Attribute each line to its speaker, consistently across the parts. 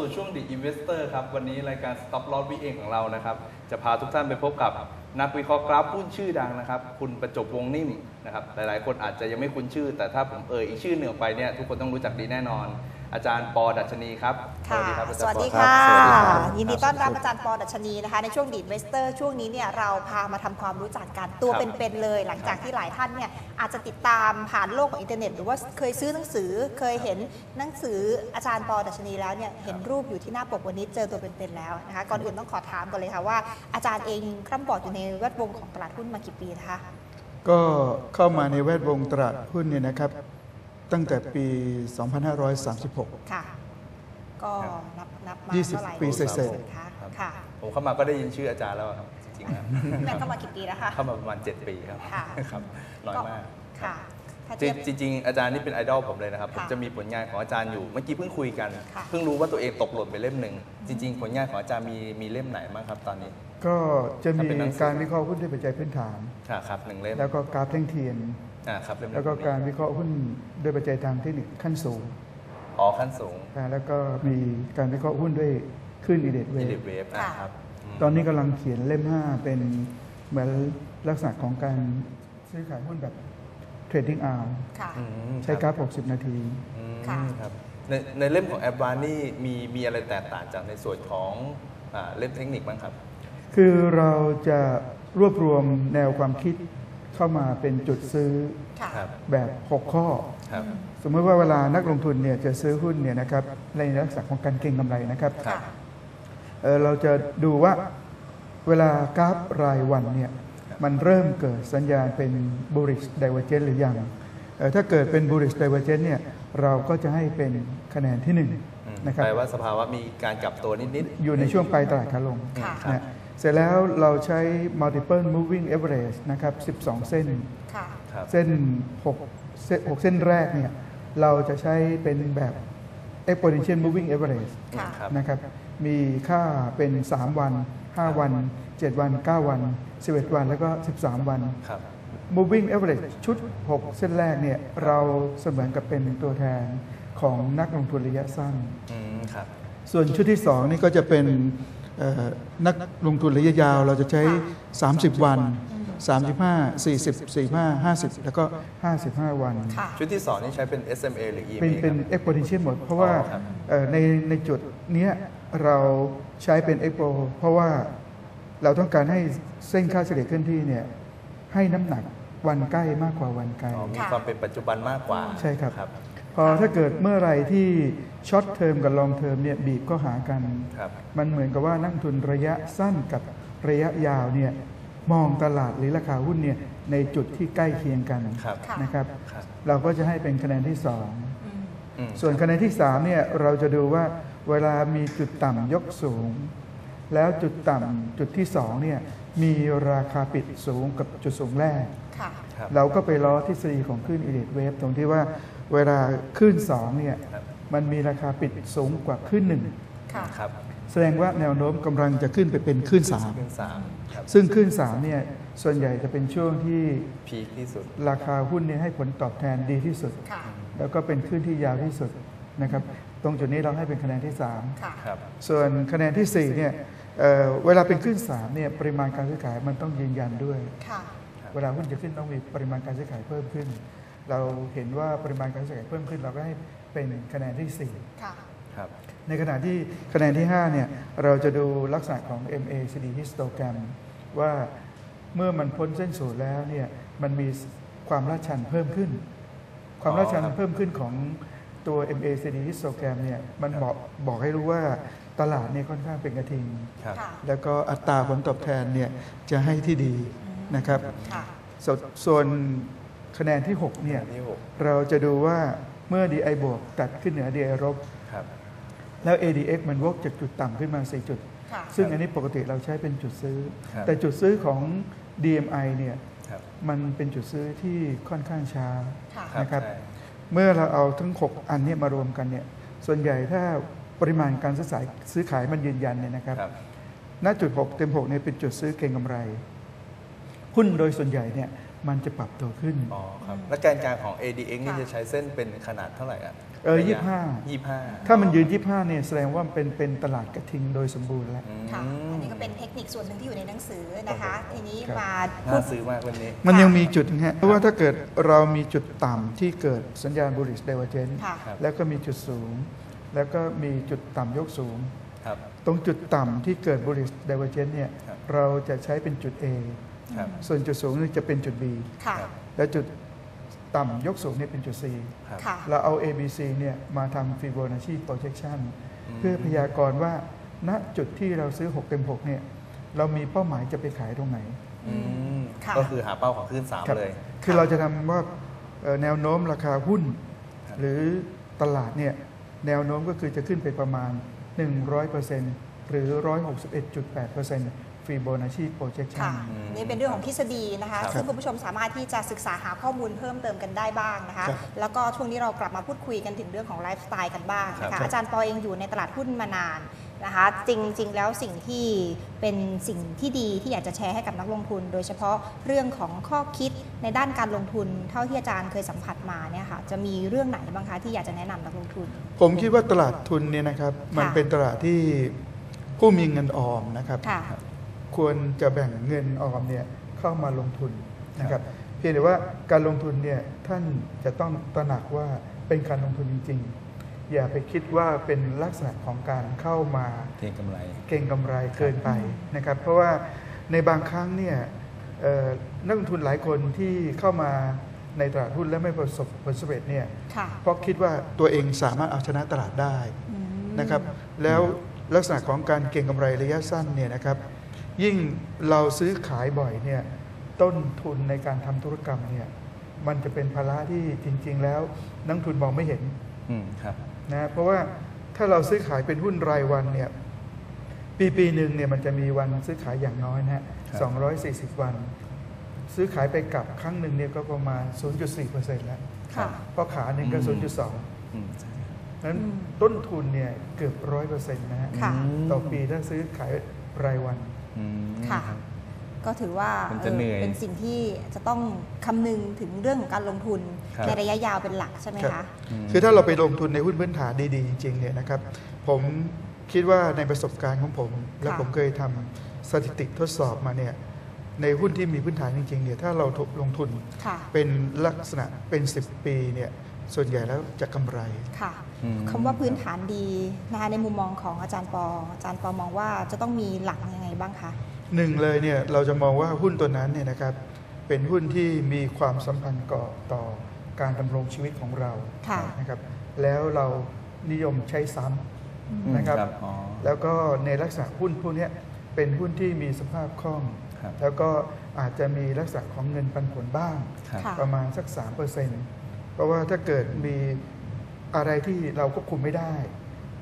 Speaker 1: สู่ช่วง The Investor ครับ วันนี้รายการ Stop Loss วิเองของเรานะครับ จะพาทุกท่านไปพบกับนักวิเคราะห์กราฟหุ้นชื่อดังนะครับ คุณประจบวงนิ่มนะครับ หลายๆ คนอาจจะยังไม่คุ้นชื่อ แต่ถ้าผมเอ่ยอีกชื่อหนึ่งออกไปเนี่ยทุกคนต้องรู้จักดีแน่นอน อาจารย์ปอดัชนีครับ
Speaker 2: ค่ะ
Speaker 1: รับอา
Speaker 2: ส
Speaker 1: จาร
Speaker 2: วัส
Speaker 1: ย์ปอ
Speaker 2: ดี
Speaker 1: รับ
Speaker 2: ค่ะ
Speaker 1: สวัสดีครับ
Speaker 2: ยินดีต้อนรับอาจารย์ปอดัชนีนะคะ ในช่วงดีดเวสเตอร์ช่วงนี้เนี่ยเราพามาทำความรู้จักกันตัว
Speaker 1: ครับ
Speaker 2: เป็นๆเลย หลังจากที่หลายท่านเนี่ยอาจจะติดตามผ่านโลกของอินเทอร์เน็ต หรือว่าเคยซื้อหนังสือเคยเห็นหนังสืออาจารย์ปอดัชนีแล้วเนี่ยเห็นรูปอยู่ที่หน้าปกวันนี้เจอตัวเป็นๆแล้วนะคะก่อนอื่นต้องขอถามก่อนเลยค่ะว่าอาจารย์เองคร่ำบอดอยู่ในแวดวงของตลาดหุ้นมากี่ปีนะคะ
Speaker 3: ก็เข้ามาในแวดวงตลาดหุ้นเนี่ยนะครับ ตั้งแต่ปี 2536
Speaker 2: ค่ะ ก็นับนับมา
Speaker 3: ยี่สิบ
Speaker 2: เท่าไหร่
Speaker 3: ปีเศษ
Speaker 2: ๆคะ
Speaker 1: ครับ
Speaker 2: ค่ะ
Speaker 1: ผมเข้ามาก็ได้ยินชื่ออาจารย์แล้วครับจริงๆแล้ว
Speaker 2: แม่เข้ามากี่ปีแล้วคะ
Speaker 1: เข้ามาประมาณ 7 ปีครับ
Speaker 2: ค่ะ
Speaker 1: ครับน้อยมาก
Speaker 2: ค่ะ ถ้า
Speaker 1: จ
Speaker 2: เทียบ
Speaker 1: ริงจริงๆอาจารย์นี่เป็นไอดอลผมเลยนะครับ ผม
Speaker 2: ค่ะ
Speaker 1: จะมีผลงานของอาจารย์อยู่ เมื่อกี้เพิ่งคุยกัน
Speaker 2: ค่ะ
Speaker 1: เพิ่งรู้ว่าตัวเองตกหล่นไปเล่มหนึ่ง จริง ๆ ผลงานของอาจารย์มีมีเล่มไหนบ้างครับตอนนี้
Speaker 3: ก็จะมี
Speaker 1: ถ้าเป็นหนังสือ
Speaker 3: การวิเคราะห์หุ้นด้วยปัจจัยพื้นฐาน
Speaker 1: ค่ะครับหนึ่งเล่ม
Speaker 3: แล้วก็กราฟแท่งเทียน
Speaker 1: อ่าครับเล่ม
Speaker 3: แล้วก็การวิเคราะห์หุ้นด้วยปัจจัยทางเทคนิคขั้นสูง
Speaker 1: อ๋อขั้นสูง
Speaker 3: อ่าแล้วก็มีการวิเคราะห์หุ้นด้วยคลื่นอีเดดเว
Speaker 1: อี
Speaker 3: ฟ
Speaker 1: ลิเวฟอ่าครับม
Speaker 3: ตอนนี้กำลังเขียนเล่ม 5 เป็นเหมือนลักษณะของการซื้อขายหุ้นแบบ เทรดดิ้งอาร์
Speaker 2: ค่ะ
Speaker 1: อืม
Speaker 3: ใช้กราฟ 60 นาที
Speaker 1: อืม
Speaker 2: ค่ะ
Speaker 1: ครับในในเล่มของแอปวานนี่มีมีอะไรแตกต่างจากในส่วนของอ่าเล่มเทคนิคบ้างครับ
Speaker 3: คือเราจะรวบรวมแนวความคิดเข้ามาเป็นจุดซื้อ
Speaker 2: ค่ะ
Speaker 1: ครับ
Speaker 3: แบบ 6 ข้อ
Speaker 1: ครับ
Speaker 3: สมมติว่าเวลานักลงทุนเนี่ยจะซื้อหุ้นเนี่ยนะครับในลักษณะของการเก็งกำไรนะครับ
Speaker 1: ครับ
Speaker 3: เอ่อเราจะดูว่าเวลากราฟรายวันเนี่ย มันเริ่มเกิดสัญญาณเป็น bullish divergence หรือยังเอ่อถ้าเกิดเป็น bullish divergence เนี่ยเราก็จะให้เป็นคะแนนที่
Speaker 1: อืม
Speaker 3: 1นะครับ
Speaker 1: แปลว่าสภาวะมีการกลับตัวนิด ๆ
Speaker 3: อยู่ในช่วงปลายตลาดขาลง
Speaker 2: ค่ะ
Speaker 1: ครับ
Speaker 3: นะเสร็จแล้วเราใช้ multiple moving average นะครับ 12 เส้น
Speaker 2: ค่ะ
Speaker 1: ครับ
Speaker 3: เส้น 6 เส้น6เส้นแรกเนี่ยเราจะใช้เป็นแบบ exponential moving average
Speaker 2: ค่ะ
Speaker 1: ครับ
Speaker 3: นะครับ มีค่าเป็น 3 วัน 5 วัน 7 วัน 9 วัน 11 วัน แล้วก็ 13 วัน
Speaker 1: ครับ
Speaker 3: moving average ชุด 6 เส้นแรกเนี่ยเราเสมือนกับเป็นตัวแทนของนักลงทุนระยะสั้น
Speaker 1: อืมครับ
Speaker 3: ส่วนชุดที่ 2 นี่ก็จะเป็นเอ่อนักลงทุนระยะยาว เราจะใช้ 30 วัน 35 40 45 50 แล้วก็ 55 วัน
Speaker 2: ค่ะ
Speaker 1: ชุดที่สองนี่ใช้เป็น SMA หรือ EMA
Speaker 3: เป็นเป็น
Speaker 1: ครับ
Speaker 3: exponential หมด เพราะว่า
Speaker 1: อ๋อครับ
Speaker 3: เอ่อในในจุดเนี้ยเราใช้เป็น expo เพราะว่า เราต้องการให้เส้นค่าเฉลี่ยเคลื่อนที่เนี่ยให้น้ำหนักวันใกล้มากกว่าวันไกล
Speaker 1: อ๋อมี
Speaker 2: ค่ะ
Speaker 1: ความเป็นปัจจุบันมากกว่า
Speaker 3: ใช่ครับ
Speaker 1: ครับ
Speaker 3: พอถ้าเกิดเมื่อไหรที่ช็อตเทอมกับลองเทอมเนี่ยบีบก็หากัน
Speaker 1: ครับ
Speaker 3: มันเหมือนกับว่านักลงทุนระยะสั้นกับระยะยาวเนี่ยมองตลาดหรือราคาหุ้นเนี่ยในจุดที่ใกล้เคียงกัน
Speaker 1: ครับ
Speaker 2: ค่ะ
Speaker 3: นะครับ
Speaker 1: ครับ
Speaker 3: เราก็จะให้เป็นคะแนนที่2
Speaker 2: อืม
Speaker 1: อืม
Speaker 3: ส่วนคะแนนที่3เนี่ยเราจะดูว่าเวลามีจุดต่ำยกสูง แล้วจุดต่ำจุดที่2เนี่ยมีราคาปิดสูงกับจุดสูงแรก
Speaker 2: ค่ะ
Speaker 1: ครับ
Speaker 3: เราก็ไปล้อทฤษฎีของคลื่นอีเดดเวฟตรงที่ว่าเวลาคลื่น2เนี่ย
Speaker 1: ครับ
Speaker 3: มันมีราคาปิดสูงกว่าคลื่นหนึ่ง
Speaker 2: ค่ะ
Speaker 1: ครับ
Speaker 3: แสดงว่าแนวโน้มกำลังจะขึ้นไปเป็นคลื่น
Speaker 1: ขึ้นสามครับ
Speaker 3: 3ซึ่งคลื่น3เนี่ยส่วนใหญ่จะเป็นช่วงที่
Speaker 1: พีคที่สุด
Speaker 3: ราคาหุ้นเนี่ยให้ผลตอบแทนดีที่สุด
Speaker 2: ค่ะ
Speaker 3: แล้วก็เป็นคลื่นที่ยาวที่สุดนะครับ ตรงจุดนี้เราให้เป็นคะแนนที่3
Speaker 2: ค่ะ
Speaker 1: ครับ
Speaker 3: ส่วนคะแนนที่4เนี่ย เอ่อเวลาเป็นคลื่น3เนี่ยปริมาณการซื้อขายมันต้องยืนยันด้วย
Speaker 2: ค่ะ
Speaker 3: เวลาหุ้นจะขึ้นต้องมีปริมาณการซื้อขายเพิ่มขึ้น เราเห็นว่าปริมาณการซื้อขายเพิ่มขึ้น เราก็ให้เป็นคะแนนที่
Speaker 2: ค่ะ
Speaker 1: ครับ
Speaker 3: 4ในขณะที่คะแนนที่5เนี่ยเราจะดูลักษณะของ MACD histogram ว่าเมื่อมันพ้นเส้นศูนย์แล้วเนี่ยมันมีความลาดชันเพิ่มขึ้น ความลาดชัน
Speaker 1: อ๋อครับ
Speaker 3: เพิ่มขึ้นของตัว MACD histogram เนี่ยมันบอกบอกให้รู้ว่า ตลาดเนี่ยค่อนข้างเป็นกระทิง
Speaker 1: ครับ
Speaker 2: ค่ะ
Speaker 3: แล้วก็อัตราผลตอบแทนเนี่ยจะให้ที่ดีนะครับ
Speaker 2: ค่ะ
Speaker 3: สวนส่วนคะแนนที่6เนี่ย
Speaker 1: ที่หก
Speaker 3: เราจะดูว่าเมื่อ DI บวกตัดขึ้นเหนือ DI ลบ
Speaker 1: ครับ
Speaker 3: แล้ว ADX มันวกจากจุดต่ำขึ้นมา4จุด
Speaker 2: ค่ะ
Speaker 3: ซึ่งอันนี้ปกติเราใช้เป็นจุดซื้อ
Speaker 1: ครับ
Speaker 3: แต่จุดซื้อของ DMI เนี่ย
Speaker 1: ครับ
Speaker 3: มันเป็นจุดซื้อที่ค่อนข้างช้า
Speaker 2: ค่ะ
Speaker 1: ครับ
Speaker 3: นะครับ
Speaker 1: ใช่
Speaker 3: เมื่อเราเอาทั้ง 6 อันเนี้มารวมกันเนี่ยส่วนใหญ่ถ้า ปริมาณการซื้อขายซื้อขายมันยืนยันเนี่ยนะครับ
Speaker 1: ครับ
Speaker 3: ณจุด 6 เต็ม6เนี่ยเป็นจุดซื้อเก็งกำไร หุ้นโดยส่วนใหญ่เนี่ยมันจะปรับตัวขึ้น
Speaker 1: อ๋อครับแล้วแกนกลางของ ADX นี่
Speaker 2: ค่ะ
Speaker 1: จะใช้เส้นเป็นขนาดเท่าไหร่อะ
Speaker 3: เออ
Speaker 1: ระยะ
Speaker 3: 25
Speaker 1: 25
Speaker 3: ถ้ามันยืน 25เนี่ยแสดงว่าเป็นเป็นตลาดกระทิงโดยสมบูรณ์แล้ว
Speaker 1: อืม
Speaker 2: ค่ะอันนี้ก็เป็นเทคนิคส่วนหนึ่งที่อยู่ในหนังสือนะคะ ทีนี้
Speaker 3: ครับ
Speaker 2: มาพู
Speaker 1: น่า
Speaker 2: ด
Speaker 1: ซื้อมากวันนี้
Speaker 3: มันยังมีจุดนะฮะเพราะว่าถ้าเกิดเรามีจุดต่ำที่เกิดสัญญาณ bullish divergence
Speaker 2: ค่ะ
Speaker 1: ครับ
Speaker 3: แล้วก็มีจุดสูง แล้วก็มีจุดต่ำยกสูง
Speaker 1: ครับ
Speaker 3: ตรงจุดต่ำที่เกิด bullish divergence เนี่ย
Speaker 1: ครับ
Speaker 3: เราจะใช้เป็นจุด A
Speaker 1: ครับ
Speaker 3: ส่วนจุดสูงนี่จะเป็นจุด B
Speaker 2: ค่ะ
Speaker 1: ครับ
Speaker 3: และจุดต่ำยกสูงเนี่ยเป็นจุด C
Speaker 1: ครับ
Speaker 2: ค่ะ
Speaker 3: เราเอา A B C เนี่ยมาทำ Fibonacci projection
Speaker 1: อืม
Speaker 3: เพื่อพยากรณ์ว่า ณจุดที่เราซื้อ 6 เต็ม 6 เนี่ยเรามีเป้าหมายจะไปขายตรงไหน
Speaker 1: อืม
Speaker 2: ค่ะ
Speaker 1: ก็คือหาเป้าของขึ้น
Speaker 3: ครั
Speaker 1: 3
Speaker 3: บ
Speaker 1: เลย
Speaker 3: คือเราจะทำว่าเอ่อแนวโน้มราคาหุ้น
Speaker 1: ครับ
Speaker 3: หรือตลาดเนี่ย แนวโน้มก็คือจะขึ้นไปประมาณ 100%หรือ 161.8% Fibonacci
Speaker 2: ค่ะ
Speaker 3: projection
Speaker 2: นี่เป็นเรื่องของทฤษฎีนะคะ
Speaker 1: ครับ
Speaker 2: ซึ่งคุณผู้ชมสามารถที่จะศึกษาหาข้อมูลเพิ่มเติมกันได้บ้างนะคะ
Speaker 3: ครับ
Speaker 2: แล้วก็ช่วงนี้เรากลับมาพูดคุยกันถึงเรื่องของไลฟ์สไตล์กันบ้างนะ
Speaker 1: ครั
Speaker 2: คะ
Speaker 1: บ
Speaker 2: อาจารย์ปอเองอยู่ในตลาดหุ้นมานาน นะคะจริงๆ แล้วสิ่งที่เป็นสิ่งที่ดีที่อยากจะแชร์ให้กับนักลงทุน โดยเฉพาะเรื่องของข้อคิดในด้านการลงทุน เท่าที่อาจารย์เคยสัมผัสมาเนี่ยค่ะจะมีเรื่องไหนบ้างคะที่อยากจะแนะนำนักลงทุน
Speaker 3: ผมคิดว่าตลาดทุนเนี่ยนะครับมันเป็นตลาดที่ผู้มีเงินออมนะครับ
Speaker 2: ค่ะ
Speaker 3: ควรจะแบ่งเงินออมเนี่ยเข้ามาลงทุนนะครับเพียงแต่ว่าการลงทุนเนี่ยท่านจะต้องตระหนักว่าเป็นการลงทุนจริงๆ อย่าไปคิดว่าเป็นลักษณะของการเข้ามา
Speaker 1: เก็งกำไร
Speaker 3: เก่งกำไรเกินไปนะครับ เพราะว่าในบางครั้งเนี่ยเอ่อนักลงทุนหลายคนที่เข้ามาในตลาดหุ้นและไม่ประสบผลสำเร็จเนี่ย
Speaker 2: ค่ะ
Speaker 3: เพราะคิดว่าตัวเองสามารถเอาชนะตลาดได้
Speaker 2: อืม
Speaker 3: นะครับ แล้วลักษณะของการเก็งกำไรระยะสั้นเนี่ยนะครับ ยิ่งเราซื้อขายบ่อยเนี่ยต้นทุนในการทำธุรกรรมเนี่ยมันจะเป็นภาระที่จริง ๆ แล้วนักทุนมองไม่เห็น
Speaker 1: อืมครับ
Speaker 3: นะเพราะว่าถ้าเราซื้อขายเป็นหุ้นรายวันเนี่ยปีปีหนึ่งเนี่ยมันจะมีวันซื้อขายอย่างน้อยนะฮะ
Speaker 1: ครับ
Speaker 3: 240วัน ซื้อขายไปกลับครั้งหนึ่งเนี่ยก็ประมาณ 0.4%แล้ว
Speaker 2: ค่ะ
Speaker 3: เพราะขาหนึ่งก็
Speaker 1: อืม
Speaker 3: 0.2
Speaker 1: อืม
Speaker 3: นั้น
Speaker 2: อืม
Speaker 3: ต้นทุนเนี่ยเกือบร้อยเปอร์เซ็นต์นะฮะ
Speaker 2: ค่ะ
Speaker 3: ต่อปีถ้าซื้อขายรายวัน
Speaker 1: อืม
Speaker 2: ค่ะ ก็ถือว่า
Speaker 1: มันจะเหนื่อย
Speaker 2: เป็นสิ่งที่จะต้องคำนึงถึงเรื่องของการลงทุน
Speaker 1: ครับ
Speaker 2: ในระยะยาวเป็นหลักใช่ไหม
Speaker 3: ครั
Speaker 2: คะ
Speaker 3: บ
Speaker 1: ม
Speaker 3: คือถ้าเราไปลงทุนในหุ้นพื้นฐานดีๆ จริงๆเนี่ยนะครับ ผมคิดว่าในประสบการณ์ของผม และ
Speaker 2: ค่ะ
Speaker 3: ผมเคยทำสถิติทดสอบมาเนี่ยในหุ้นที่มีพื้นฐานจริงๆเนี่ยถ้าเราลงทุน
Speaker 2: ค่ะ
Speaker 3: เป็นลักษณะเป็น 10 ปีเนี่ยส่วนใหญ่แล้วจะกำไร
Speaker 2: ค่ะ
Speaker 1: อืม
Speaker 2: คำว่าพื้นฐานดีนะคะในมุมมองของอาจารย์ปอ อาจารย์ปอมองว่าจะต้องมีหลักยังไงบ้างคะ
Speaker 3: หนึ่งเลยเนี่ยเราจะมองว่าหุ้นตัวนั้นเนี่ยนะครับเป็นหุ้นที่มีความสัมพันธ์ก่อต่อการดำรงชีวิตของเรา
Speaker 2: ค่ะ
Speaker 3: นะครับ แล้วเรานิยมใช้ซ้
Speaker 1: อืมำ
Speaker 3: นะครับ
Speaker 1: อ๋อ
Speaker 3: แล้วก็ในลักษณะหุ้นพวกเนี้ยเป็นหุ้นที่มีสภาพคล่อง
Speaker 1: ครับ
Speaker 3: แล้วก็อาจจะมีลักษณะของเงินปันผลบ้าง
Speaker 1: ครับ
Speaker 2: ค่ะ
Speaker 3: ประมาณสัก 3%เพราะว่าถ้าเกิดมีอะไรที่เราควบคุมไม่ได้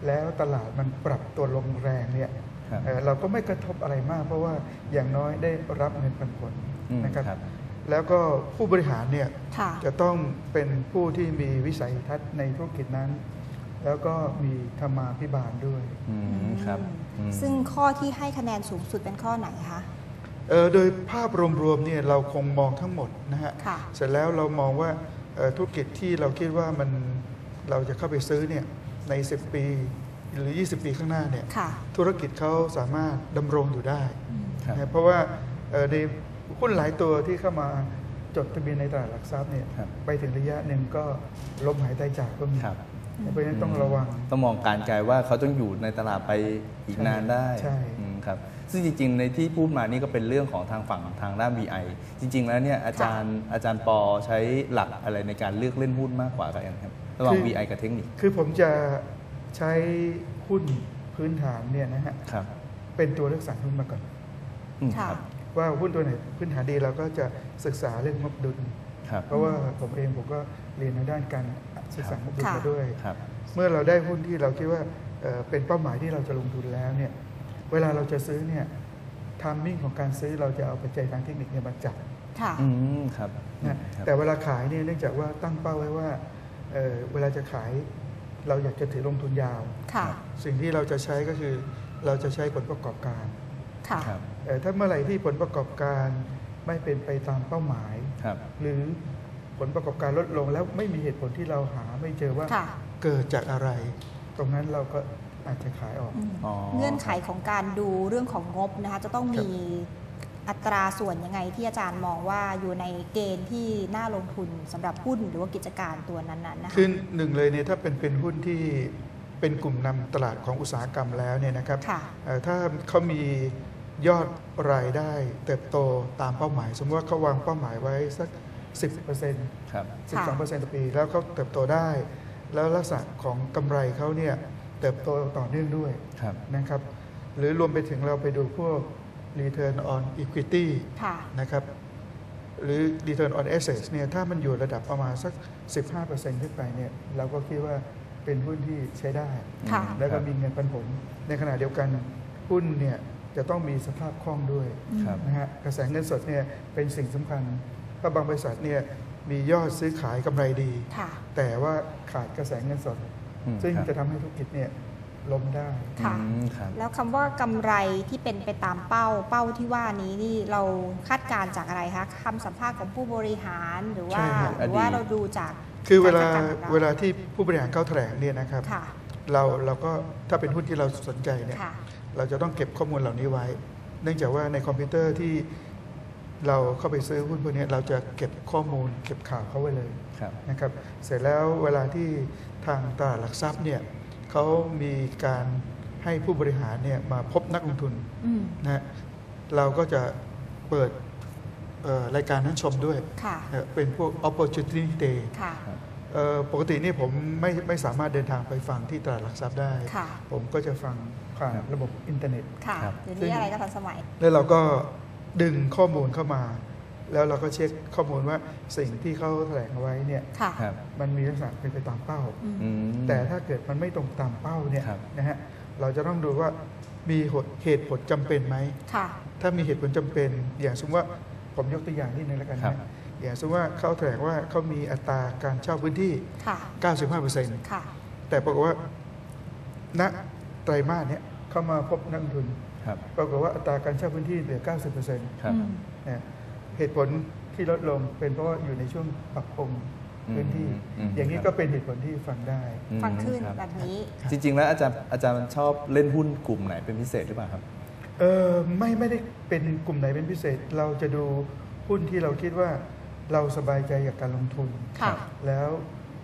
Speaker 3: แล้วตลาดมันปรับตัวลงแรงเนี่ย
Speaker 1: ครับ
Speaker 3: เอ่อเราก็ไม่กระทบอะไรมาก เพราะว่าอย่างน้อยได้รับเงินปันผล
Speaker 1: อืม
Speaker 3: นะครับ
Speaker 1: ครับ
Speaker 3: แล้วก็ผู้บริหารเนี่ย
Speaker 2: ค่ะ
Speaker 3: จะต้องเป็นผู้ที่มีวิสัยทัศน์ในธุรกิจนั้น แล้วก็มีธรรมาภิบาลด้วย
Speaker 1: อืมครับอืม
Speaker 2: ซึ่งข้อที่ให้คะแนนสูงสุดเป็นข้อไหนคะ
Speaker 3: เอ่อโดยภาพรวมๆเนี่ยเราคงมองทั้งหมดนะฮะ
Speaker 2: ค่ะ
Speaker 3: เสร็จแล้วเรามองว่าเอ่อธุรกิจที่เราคิดว่ามันเราจะเข้าไปซื้อเนี่ยใน 10 ปี หรือ 20 ปีข้างหน้าเนี่ย
Speaker 2: ค่ะ
Speaker 3: ธุรกิจเขาสามารถดำรงอยู่ได้
Speaker 1: ครับ
Speaker 3: นะเพราะว่าเอ่อในหุ้นหลายตัวที่เข้ามาจดทะเบียนในตลาดหลักทรัพย์เนี่ย
Speaker 1: ครับ
Speaker 3: ไปถึงระยะหนึ่งก็ล้มหายตายจากก็มี
Speaker 1: ครับ
Speaker 3: เพราะฉะนั้นต้องระวัง
Speaker 1: ต้องมองการไกลว่าเขาต้องอยู่ในตลาดไปอีก
Speaker 3: ใช่
Speaker 1: นานได้
Speaker 3: ใช่
Speaker 1: อืมครับ ซึ่งจริงๆ ในที่พูดมานี่ก็เป็นเรื่องของทางฝั่งทางด้าน VI จริง ๆ แล้วเนี่ยอาจารย์อาจารย์ปอใช้หลักอะไรในการเลือกเล่นหุ้นมากกว่ากันครับ ระหว่าง VI กับเทคนิค
Speaker 3: คือผมจะ ใช้หุ้นพื้นฐานเนี่ยนะฮะ
Speaker 1: ครับ
Speaker 3: เป็นตัวเลือกสรรหุ้นมาก่อน
Speaker 1: อืม
Speaker 2: ค่ะ
Speaker 1: ครับ
Speaker 3: ว่าหุ้นตัวไหนพื้นฐานดีเราก็จะศึกษาเรื่องงบดุล
Speaker 1: ครับ
Speaker 3: เพราะว่าผมเองผมก็เรียนในด้านการศึกษางบดุล
Speaker 2: ค่ะ
Speaker 3: มาด้วย
Speaker 1: ครับ
Speaker 3: เมื่อเราได้หุ้นที่เราคิดว่าเอ่อเป็นเป้าหมายที่เราจะลงทุนแล้วเนี่ยเวลาเราจะซื้อเนี่ยทามมิ่งของการซื้อเราจะเอาปัจจัยทางเทคนิคเนี่ยมาจับ
Speaker 2: ค่ะ
Speaker 1: อืม ครับ
Speaker 3: นะครับแต่เวลาขายเนี่ยเนื่องจากว่าตั้งเป้าไว้ว่าเอ่อเวลาจะขาย เราอยากจะถือลงทุนยาว
Speaker 2: ค่ะ
Speaker 3: สิ่งที่เราจะใช้ก็คือเราจะใช้ผลประกอบการ
Speaker 2: ค่ะ
Speaker 1: ครับ
Speaker 3: เอ่อถ้าเมื่อไหร่ที่ผลประกอบการไม่เป็นไปตามเป้าหมาย
Speaker 1: ครับ
Speaker 3: หรือผลประกอบการลดลงแล้วไม่มีเหตุผลที่เราหาไม่เจอว่า
Speaker 2: ค่ะ
Speaker 3: เกิดจากอะไร ตรงนั้นเราก็อาจจะขายออก
Speaker 2: อืม
Speaker 1: อ๋อ
Speaker 2: เงื่อนไขของการดูเรื่องของงบนะคะจะต้องมี อัตราส่วนยังไงที่อาจารย์มองว่าอยู่ในเกณฑ์ที่น่าลงทุนสำหรับหุ้นหรือว่ากิจการตัวนั้นๆนะคะ
Speaker 3: คือหนึ่งเลยเนี่ยถ้าเป็นเป็นหุ้นที่เป็นกลุ่มนำตลาดของอุตสาหกรรมแล้วเนี่ยนะครับ
Speaker 2: ค่ะ
Speaker 3: เอ่อถ้าเขามียอดรายได้เติบโตตามเป้าหมาย สมมติว่าเขาวางเป้าหมายไว้สัก 10%
Speaker 1: ครับ
Speaker 3: 12%ต่อปีแล้วเขาเติบโตได้ แล้วลักษณะของกำไรเขาเนี่ยเติบโตต่อเนื่องด้วย
Speaker 1: ครับ
Speaker 3: นะครับ หรือรวมไปถึงเราไปดูพวก return on equity
Speaker 2: ค่ะ
Speaker 3: นะครับหรือ return on assets เนี่ยถ้ามันอยู่ระดับประมาณสัก 15%ขึ้นไปเนี่ยเราก็คิดว่าเป็นหุ้นที่ใช้ได้
Speaker 2: ค่ะ
Speaker 3: แล้วก็มีเงินปันผล ในขณะเดียวกันหุ้นเนี่ยจะต้องมีสภาพคล่องด้วย
Speaker 1: ครับ
Speaker 3: นะฮะกระแสเงินสดเนี่ยเป็นสิ่งสำคัญเพราะบางบริษัทเนี่ยมียอดซื้อขายกำไรดี
Speaker 2: ค่ะ
Speaker 3: แต่ว่าขาดกระแสเงินสด
Speaker 1: อืม
Speaker 3: ซึ่ง
Speaker 1: ครับ
Speaker 3: จะทำให้ธุรกิจเนี่ย ล้มได้
Speaker 2: ค่ะ
Speaker 1: อืมครับ
Speaker 2: แล้วคำว่ากำไรที่เป็นไปตามเป้า เป้าที่ว่านี้นี่เราคาดการณ์จากอะไรคะคำสัมภาษณ์ของผู้บริหารหรือว่า
Speaker 3: ใช่ครับ
Speaker 2: หรือว่า
Speaker 1: อดีต
Speaker 2: เราดูจาก
Speaker 3: คือเวลา
Speaker 2: การคดกรณ์ของร
Speaker 3: เวลาที่ผู้บริหารเข้าแถลงเนี่ยนะครับ
Speaker 2: ค่ะ
Speaker 3: เราเราก็ถ้าเป็นหุ้นที่เราสนใจเนี่ย
Speaker 2: ค่ะ
Speaker 3: เราจะต้องเก็บข้อมูลเหล่านี้ไว้ เนื่องจากว่าในคอมพิวเตอร์ที่เราเข้าไปซื้อหุ้นพวกนี้เราจะเก็บข้อมูล เก็บข่าวเขาไว้เลย
Speaker 1: ครับ
Speaker 3: นะครับ เสร็จแล้วเวลาที่ทางตลาดหลักทรัพย์เนี่ย เขามีการให้ผู้บริหารเนี่ยมาพบนักลงทุน
Speaker 2: อืม
Speaker 3: นะฮะเราก็จะเปิดเอ่อรายการนั้นชมด้วย
Speaker 2: ค่ะ
Speaker 3: เอ่อเป็นพวก opportunity day
Speaker 2: ค่ะ
Speaker 3: เอ่อปกตินี่ผมไม่ไม่สามารถเดินทางไปฟังที่ตลาดหลักทรัพย์ได้
Speaker 2: ค่ะ
Speaker 3: ผมก็จะฟังผ่านระบบอินเทอร์เน็ต
Speaker 2: ค่ะ
Speaker 1: ครับ
Speaker 2: เดี๋ยวนี้อะไรก็ทันสมัย
Speaker 3: แล้วเราก็ดึงข้อมูลเข้ามา แล้วเราก็เช็คข้อมูลว่าสิ่งที่เขาแถลงเอาไว้เนี่ย
Speaker 2: ค่ะ
Speaker 1: ครับ
Speaker 3: มันมีลักษณะเป็นไปตามเป้า
Speaker 2: อืม
Speaker 1: อืม
Speaker 3: แต่ถ้าเกิดมันไม่ตรงตามเป้าเนี่ย
Speaker 1: ครับ
Speaker 3: นะฮะเราจะต้องดูว่ามีเหตุผลจำเป็นไหม
Speaker 2: ค่ะ
Speaker 3: ถ้ามีเหตุผลจำเป็น อย่างสมมติว่าผมยกตัวอย่างนิดนึงแล้วกัน
Speaker 1: ครับ
Speaker 3: นะอย่างสมมติว่าเขาแถลงว่าเขามีอัตราการเช่าพื้นที่
Speaker 2: ค่ะ
Speaker 3: 95%
Speaker 2: ค่ะ
Speaker 3: แต่ปรากฏว่าณไตรมาสเนี้ยเข้ามาพบนักลงทุน
Speaker 1: ครับ
Speaker 3: ปรากฏว่าอัตราการเช่าพื้นที่เหลือ 90%
Speaker 1: ครับ
Speaker 2: อืม
Speaker 3: นะ เหตุผลที่ลดลงเป็นเพราะว่าอยู่ในช่วงปรับปรุงพื้นที่
Speaker 1: อืม
Speaker 3: อย่างนี้
Speaker 1: ครับ
Speaker 3: ก็เป็นเหตุผลที่ฟังได้
Speaker 1: อืม
Speaker 2: ฟังขึ้น
Speaker 1: ครับ
Speaker 2: แบบนี้
Speaker 1: จริง ๆ แล้วอาจารย์อาจารย์ชอบเล่นหุ้นกลุ่มไหนเป็นพิเศษหรือเปล่าครับ
Speaker 3: เออไม่ไม่ได้เป็นกลุ่มไหนเป็นพิเศษ เราจะดูหุ้นที่เราคิดว่าเราสบายใจกับการลงทุน
Speaker 2: ค่ะ
Speaker 3: แล้ว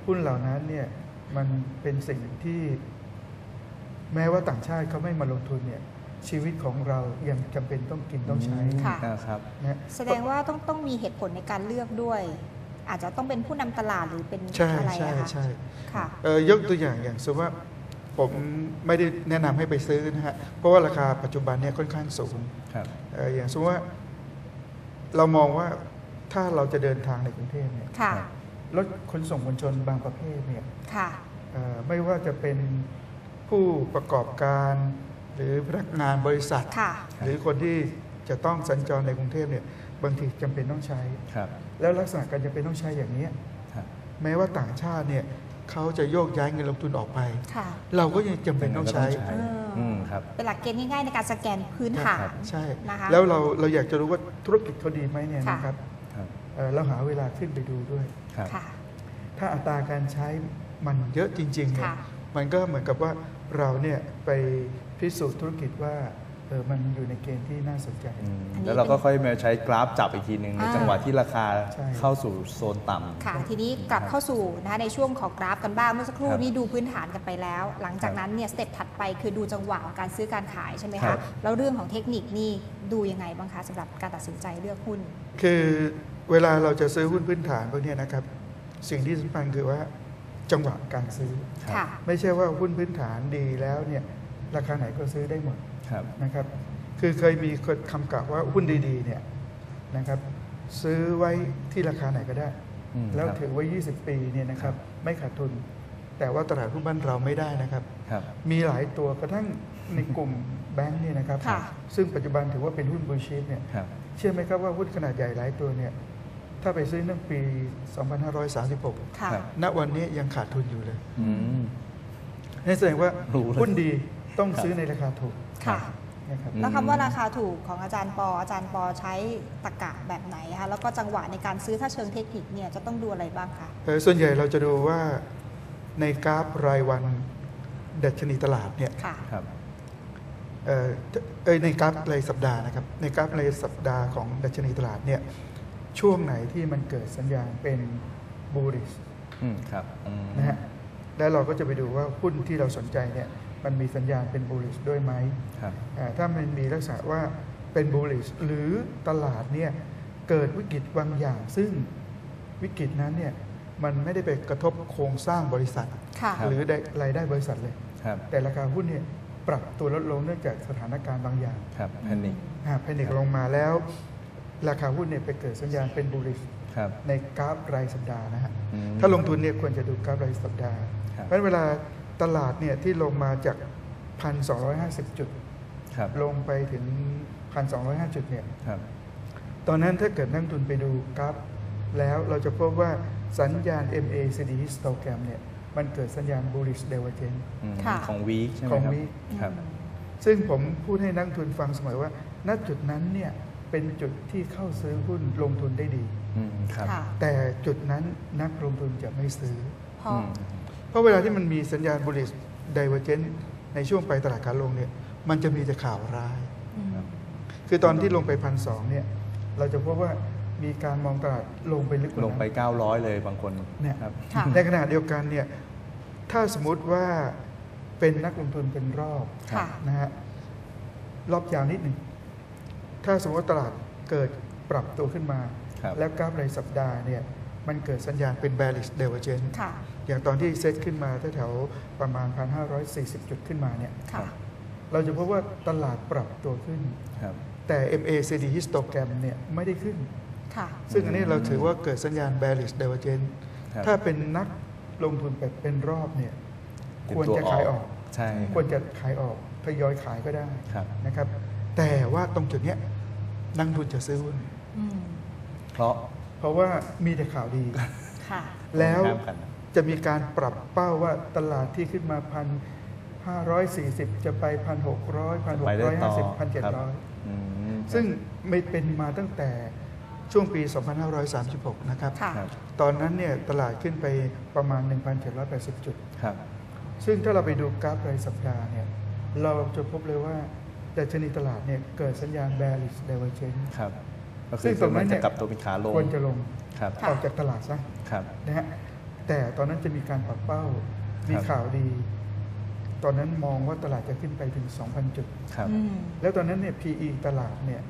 Speaker 3: หุ้นเหล่านั้นเนี่ยมันเป็นสิ่งที่ แม้ว่าต่างชาติเขาไม่มาลงทุนเนี่ย ชีวิตของเรายังจำเป็นต้องกินต้องใช้
Speaker 2: ค่ะ
Speaker 1: อ่าครับ
Speaker 3: นะ
Speaker 2: แสดงว่าต้องต้องมีเหตุผลในการเลือกด้วย อาจจะต้องเป็นผู้นำตลาดหรือเป็น
Speaker 3: ใช่
Speaker 2: อะไร
Speaker 3: ใช่
Speaker 2: อะคะ
Speaker 3: ใช่
Speaker 2: ค่ะ
Speaker 3: เอ่อยกตัวอย่างอย่างสมมติว่าผมไม่ได้แนะนำให้ไปซื้อนะฮะ เพราะว่าราคาปัจจุบันเนี่ยค่อนข้างสูง
Speaker 1: ครับ
Speaker 3: เอ่ออย่างสมมติว่าเรามองว่าถ้าเราจะเดินทางในกรุงเทพเนี่ย
Speaker 2: ค่ะ
Speaker 3: รถขนส่งมวลชนบางประเภทเนี่ย
Speaker 2: ค่ะ
Speaker 3: เอ่อไม่ว่าจะเป็นผู้ประกอบการ หรือพนักงานบริษัท
Speaker 2: ค่ะ
Speaker 3: หรือคนที่จะต้องสัญจรในกรุงเทพเนี่ยบางทีจำเป็นต้องใช้
Speaker 1: ครับ
Speaker 3: แล้วลักษณะการจำเป็นต้องใช้อย่างนี้ย
Speaker 1: ครับ
Speaker 3: แม้ว่าต่างชาติเนี่ยเขาจะโยกย้ายเงินลงทุนออกไป
Speaker 2: ค่ะ
Speaker 3: เราก็ยังจำเป็นต้องใช้
Speaker 1: ยังไงก็ต้องใช้อืมครับ
Speaker 2: เป็นหลักเกณฑ์ง่ายๆในการสแกนพื้นฐาน
Speaker 3: ใช่
Speaker 2: นะคะ
Speaker 3: แล้วเราเราอยากจะรู้ว่าธุรกิจเขาดีไหมเนี่ย
Speaker 2: ค่ะ
Speaker 3: นะครับ
Speaker 1: ครับ
Speaker 3: เอ่อเราหาเวลาขึ้นไปดูด้วย
Speaker 1: ครับ
Speaker 2: ค่ะ
Speaker 3: ถ้าอัตราการใช้มันเยอะจริงๆเนี่ย
Speaker 2: ค่ะ
Speaker 3: มันก็เหมือนกับว่าเราเนี่ยไป พิสูจน์ธุรกิจว่าเออมันอยู่ในเกณฑ์ที่น่าสนใจ
Speaker 1: อืม
Speaker 2: อันนี้
Speaker 1: แล้วเราก็ค่อยมาใช้กราฟจับอีกทีหนึ่งใน
Speaker 2: อ่า
Speaker 1: จังหวะที่ราคา
Speaker 3: ใช่
Speaker 1: เข้าสู่โซนต่ำ
Speaker 2: ค่ะทีนี้กลับเข้าสู่นะคะในช่วงของกราฟกันบ้างเมื่อสักครู่
Speaker 1: ครับ
Speaker 2: นี้ดูพื้นฐานกันไปแล้ว หลังจาก
Speaker 1: ครับ
Speaker 2: นั้นเนี่ยสเต็ปถัดไปคือดูจังหวะของการซื้อการขายใช่ไหม
Speaker 1: ครั
Speaker 2: คะ
Speaker 1: บ
Speaker 2: แล้วเรื่องของเทคนิคนี่ดูยังไงบ้างคะสำหรับการตัดสินใจเลือกหุ้น
Speaker 3: คือเวลาเราจะซื้อหุ้นพื้นฐานพวกเนี้ยนะครับ สิ่งที่สำคัญคือว่าจังหวะการซื้อ
Speaker 1: ครับ
Speaker 2: ค่ะ
Speaker 3: ไม่ใช่ว่าหุ้นพื้นฐานดีแล้วเนี่ย ราคาไหนก็ซื้อได้หมด
Speaker 1: ครับ
Speaker 3: นะครับ คือเคยมีคนคำกล่าวว่าหุ้นดีๆเนี่ยนะครับ ซื้อไว้ที่ราคาไหนก็ได้
Speaker 1: อืม
Speaker 3: แล้ว
Speaker 1: ครับ
Speaker 3: ถือไว้ 20 ปีเนี่ยนะครับไม่ขาดทุน แต่ว่าตลาดหุ้นบ้านเราไม่ได้นะครับ
Speaker 1: ครับ
Speaker 3: มีหลายตัวกระทั่งในกลุ่มแบงค์เนี่ยนะครับ
Speaker 2: ค่ะ
Speaker 3: ซึ่งปัจจุบันถือว่าเป็นหุ้นบูชีพเนี่ย
Speaker 1: ครับ
Speaker 3: เชื่อไหมครับว่าหุ้นขนาดใหญ่หลายตัวเนี่ยถ้าไปซื้อตั้งปี 2536
Speaker 2: ค่ะ
Speaker 1: ครับ
Speaker 3: ณวันนี้ยังขาดทุนอยู่เลย
Speaker 1: อืม
Speaker 3: นั่นแสดงว่า
Speaker 1: รู้เลย
Speaker 3: หุ้นดี ต้อง
Speaker 1: ครับ
Speaker 3: ซื้อในราคาถูก
Speaker 2: ค่ะ
Speaker 3: นะครับ
Speaker 1: อืม
Speaker 2: แล้วคำว่าราคาถูกของอาจารย์ปอ อาจารย์ปอใช้ตะกะแบบไหนคะแล้วก็จังหวะในการซื้อถ้าเชิงเทคนิคเนี่ยจะต้องดูอะไรบ้างคะ
Speaker 3: เอ่อส่วนใหญ่เราจะดูว่าในกราฟรายวันดัชนีตลาดเนี่ย
Speaker 2: ค่ะ
Speaker 1: ครับ
Speaker 3: เอ่อเอ้ยในกราฟรายสัปดาห์นะครับ ในกราฟรายสัปดาห์ของดัชนีตลาดเนี่ยช่วงไหนที่มันเกิดสัญญาณเป็นบูริช
Speaker 1: อืมครับอืม
Speaker 3: นะฮะ แล้วเราก็จะไปดูว่าหุ้นที่เราสนใจเนี่ย มันมีสัญญาณเป็นบูริชด้วยไหม
Speaker 1: ครับ
Speaker 3: อ่าถ้ามันมีลักษณะว่าเป็นบูลิชหรือตลาดเนี่ยเกิดวิกฤตบางอย่าง ซึ่งวิกฤตนั้นเนี่ยมันไม่ได้ไปกระทบโครงสร้างบริษัท
Speaker 2: ค่ะ
Speaker 3: หรือได้รายได้บริษัทเลย
Speaker 1: ครับ
Speaker 3: แต่ราคาหุ้นเนี่ยปรับตัวลดลงเนื่องจากสถานการณ์บางอย่าง
Speaker 1: ครับแพนิค
Speaker 3: หากแพนิคลงมาแล้ว ราคาหุ้นเนี่ยไปเกิดสัญญาณเป็นบูลิช
Speaker 1: ครับ
Speaker 3: ในกราฟรายสัปดาห์นะฮะ
Speaker 1: อืม
Speaker 3: ถ้าลงทุนเนี่ยควรจะดูกราฟรายสัปดาห์
Speaker 1: ครับ
Speaker 3: เพราะฉะนั้นเวลา ตลาดเนี่ยที่ลงมาจาก 1,250 จุด
Speaker 1: ครับ
Speaker 3: ลงไปถึง 1,205 จุดเนี่ย
Speaker 1: ครับ
Speaker 3: ตอนนั้นถ้าเกิดนักลงทุนไปดูกราฟแล้วเราจะพบว่าสัญญาณ MACD histogram เนี่ยมันเกิดสัญญาณ bullish divergence
Speaker 1: อืม
Speaker 2: ค่ะ
Speaker 1: ของวีคใช่ไหม
Speaker 3: ของ
Speaker 1: ครับ
Speaker 3: week
Speaker 1: ครับ
Speaker 3: ซึ่งผมพูดให้นักลงทุนฟังเสมอว่า ณจุดนั้นเนี่ยเป็นจุดที่เข้าซื้อหุ้นลงทุนได้ดี
Speaker 1: อืมครับ
Speaker 2: ค่ะ
Speaker 3: แต่จุดนั้นนักลงทุนจะไม่ซื้อ
Speaker 2: เพ ราะ
Speaker 1: อืม
Speaker 3: เพราะเวลาที่มันมีสัญญาณ bullish divergence ในช่วงไปตลาดขาลงเนี่ย มันจะมีแต่ข่าวร้าย
Speaker 2: อืม
Speaker 1: ครับ
Speaker 3: คือตอนที่ลงไปพันสองเนี่ย เราจะพบว่ามีการมองตลาดลงไปลึกกว่า
Speaker 1: ล
Speaker 3: นั้น
Speaker 1: งไป 900 เลยบางคน
Speaker 3: เนี่ย
Speaker 1: ครับ
Speaker 2: ค่ะ
Speaker 3: ในขณะเดียวกันเนี่ย ถ้าสมมุติว่าเป็นนักลงทุนเป็นรอบ
Speaker 2: ค่ะ
Speaker 3: นะฮะรอบยาวนิดหนึ่ง ถ้าสมมติว่าตลาดเกิดปรับตัวขึ้นมา
Speaker 1: ครับ
Speaker 3: แล้วกราฟรายสัปดาห์เนี่ย มันเกิดสัญญาณเป็น bearish divergence
Speaker 2: ค่ะ
Speaker 3: อย่างตอนที่เซตขึ้นมาแถวๆประมาณ 1,540 จุดขึ้นมาเนี่ย
Speaker 2: ค่ะ
Speaker 3: เราจะพบว่าตลาดปรับตัวขึ้น
Speaker 1: ครับ
Speaker 3: แต่ MACD histogram เนี่ยไม่ได้ขึ้น
Speaker 2: ค่ะ
Speaker 3: ซึ่งอันนี้เราถือว่าเกิดสัญญาณ bearish divergence
Speaker 1: ครับ
Speaker 3: ถ้าเป็นนักลงทุนแบบเป็นรอบเนี่ย
Speaker 1: เป็น
Speaker 3: ควร
Speaker 1: ตัว
Speaker 3: จะขายออก
Speaker 1: ใช่ครับ
Speaker 3: ควรจะขายออกทยอยขายก็ได้
Speaker 1: ครับ
Speaker 3: นะครับ แต่ว่าตรงจุดเนี้ยนักลงทุนจะซื้อหุ้น
Speaker 2: อืม
Speaker 1: เพราะ
Speaker 3: เพราะว่ามีแต่ข่าวดี
Speaker 2: ค่ะ
Speaker 3: แล้ว
Speaker 1: ข้ามกัน
Speaker 3: จะมีการปรับเป้าว่าตลาดที่ขึ้นมาพันห้าร้อยสี่สิบจะไปพันหกร้อยพันห
Speaker 1: ไป
Speaker 3: ก
Speaker 1: ได้
Speaker 3: ร้อย
Speaker 1: ต่
Speaker 3: ห้า
Speaker 1: อ
Speaker 3: สิบพันเจ็ด
Speaker 1: ครับ
Speaker 3: ร้อย
Speaker 1: อืม
Speaker 3: ซึ่งไม่เป็นมาตั้งแต่ช่วงปี 2536นะครับ
Speaker 2: ค่ะ
Speaker 1: ครับ
Speaker 3: ตอนนั้นเนี่ยตลาดขึ้นไปประมาณ 1,780 จุด
Speaker 1: ครับ
Speaker 3: ซึ่งถ้าเราไปดูกราฟรายสัปดาห์เนี่ย เราจะพบเลยว่าดัชนีตลาดเนี่ยเกิดสัญญาณ bearish divergence
Speaker 1: ครับก็
Speaker 3: ซึ่
Speaker 1: คื
Speaker 3: ง
Speaker 1: อ
Speaker 3: ตรงนั้น
Speaker 1: มัน
Speaker 3: เนี่
Speaker 1: จะ
Speaker 3: ย
Speaker 1: กลับตัวเป็นขาลง
Speaker 3: ควรจะลง
Speaker 1: ครับ
Speaker 2: ค่ะ
Speaker 3: ออกจากตลาดซะ
Speaker 1: ครับ
Speaker 3: นะฮะ แต่ตอนนั้นจะมีการปรับเป้า มี
Speaker 1: ครับ
Speaker 3: ข่าวดี ตอนนั้นมองว่าตลาดจะขึ้นไปถึง 2,000 จุด
Speaker 1: ครับ
Speaker 2: อืม
Speaker 3: แล้วตอนนั้นเนี่ย PE ตลาดเนี่ย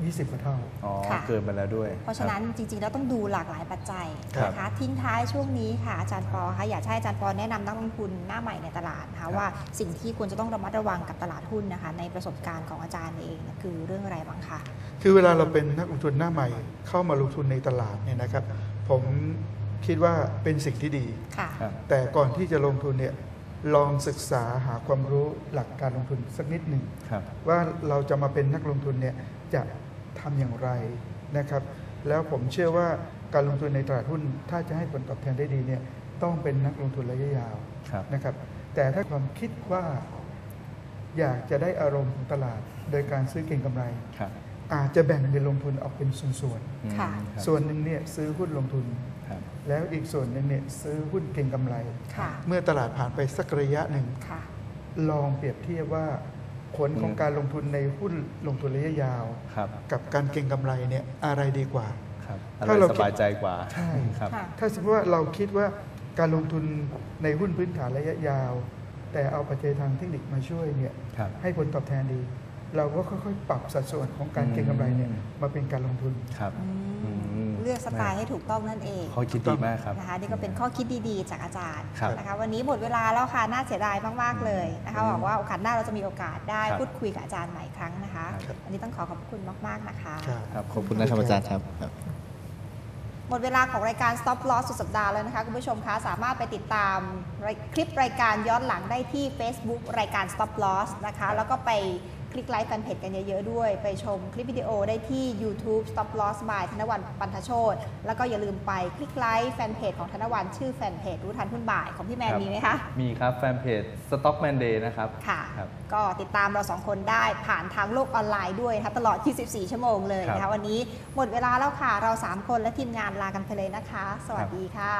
Speaker 3: 20กว่าเท่า
Speaker 1: อ๋อ
Speaker 2: ค่ะ
Speaker 1: เกินไปแล้วด้วย
Speaker 2: เพราะฉะนั้นจริงๆแล้วต้องดูหลากหลายปัจจัย
Speaker 1: ครับ
Speaker 2: นะคะทิ้งท้ายช่วงนี้ค่ะอาจารย์ปอคะอยากให้อาจารย์ปอแนะนำนักลงทุนหน้าใหม่ในตลาดนะคะว่าสิ่งที่ควรจะต้องระมัดระวังกับตลาดหุ้นนะคะ ในประสบการณ์ของอาจารย์เองเนี่ยคือเรื่องอะไรบ้างคะ
Speaker 3: คือเวลาเราเป็นนักลงทุนหน้าใหม่เข้ามาลงทุนในตลาดเนี่ยนะครับ ผม คิดว่าเป็นสิ่งที่ดี
Speaker 2: ค่ะ
Speaker 1: ครับ
Speaker 3: แต่ก่อนที่จะลงทุนเนี่ยลองศึกษาหาความรู้หลักการลงทุนสักนิดหนึ่ง
Speaker 1: ครับ
Speaker 3: ว่าเราจะมาเป็นนักลงทุนเนี่ยจะทำอย่างไรนะครับ แล้วผมเชื่อว่าการลงทุนในตลาดหุ้น ถ้าจะให้ผลตอบแทนได้ดีเนี่ยต้องเป็นนักลงทุนระยะยาว
Speaker 1: ครับ
Speaker 3: นะครับ แต่ถ้าความคิดว่าอยากจะได้อารมณ์ของตลาด โดยการซื้อเก็งกำไร
Speaker 1: ครับ
Speaker 3: อาจจะแบ่งเงินลงทุนออกเป็นส่วน
Speaker 1: อืม
Speaker 2: ค่ะ
Speaker 1: รับ
Speaker 3: ๆส่วนหนึ่งเนี่ยซื้อหุ้นลงทุน
Speaker 1: ครับ
Speaker 3: แล้วอีกส่วนหนึ่งเนี่ยซื้อหุ้นเก็งกำไร
Speaker 2: ค่ะ
Speaker 3: เมื่อตลาดผ่านไปสักระยะหนึ่ง
Speaker 2: ค่ะ
Speaker 3: ลองเปรียบเทียบว่าผลของ
Speaker 1: อืม
Speaker 3: การลงทุนในหุ้นลงทุนระยะยาว
Speaker 1: ครับ
Speaker 3: กับการเก็งกำไรเนี่ยอะไรดีกว่า
Speaker 1: ครับ
Speaker 3: ถ้า
Speaker 1: อะไร
Speaker 3: เรา
Speaker 1: สบายใจกว่า
Speaker 3: ใช่
Speaker 1: ครับ
Speaker 2: ค่ะ
Speaker 3: ถ้าสมมติว่าเราคิดว่าการลงทุนในหุ้นพื้นฐานระยะยาว แต่เอาปัจจัยทางเทคนิคมาช่วยเนี่ย
Speaker 1: ครับ
Speaker 3: ให้ผลตอบแทนดี เราก็ค่อยๆ ปรับสัดส่วนของการเก็งกำไรเนี่ย
Speaker 1: อืม
Speaker 3: มาเป็นการลงทุน
Speaker 1: ครับ
Speaker 2: อืม
Speaker 1: อืม
Speaker 2: เลือกสไตล์ให้ถูกต้องนั่นเอง
Speaker 1: ข้อคิดดีมากครับ
Speaker 2: นะคะนี่ก็เป็นข้อคิดดีๆ จากอาจารย์
Speaker 1: ครับ
Speaker 2: นะคะวันนี้หมดเวลาแล้วค่ะน่าเสียดายมากๆเลยนะคะ
Speaker 1: อืม
Speaker 2: หวังว่าโอกาสหน้าเราจะมีโอกาสได้
Speaker 1: ครับ
Speaker 2: พูดคุยกับอาจารย์ใหม่อีกครั้งนะคะ
Speaker 3: ครับ
Speaker 2: วันนี้ต้องขอขอบคุณมากๆนะคะ
Speaker 1: ครับขอบคุณนะครับอาจารย์ครับ
Speaker 2: หมดเวลาของรายการ Stop Loss สุดสัปดาห์แล้วนะคะ คุณผู้ชมคะสามารถไปติดตามคลิปรายการย้อนหลังได้ที่ Facebook รายการ Stop Loss นะคะ แล้วก็ไป คลิกไลค์แฟนเพจกันเยอะๆด้วย ไปชมคลิปวิดีโอได้ที่ YouTube Stop Loss by ธนวันปันทชดแล้วก็อย่าลืมไปคลิกไลค์แฟนเพจของธนวันชื่อแฟนเพจรู้ทันหุ้นบ่ายของพี่แมนมีไหมคะ
Speaker 1: มีครับแฟนเพจ Stock Man Day นะครับ
Speaker 2: ค่ะ
Speaker 1: ครับ
Speaker 2: ก็ติดตามเราสองคนได้ผ่านทางโลกออนไลน์ด้วยนะคะตลอด 24 ชั่วโมงเลยนะครัะ
Speaker 1: บ
Speaker 2: วันนี้หมดเวลาแล้วค่ะเรา 3 คนและทีมงานลากันไปเลยนะคะ สวัสดีค่ะ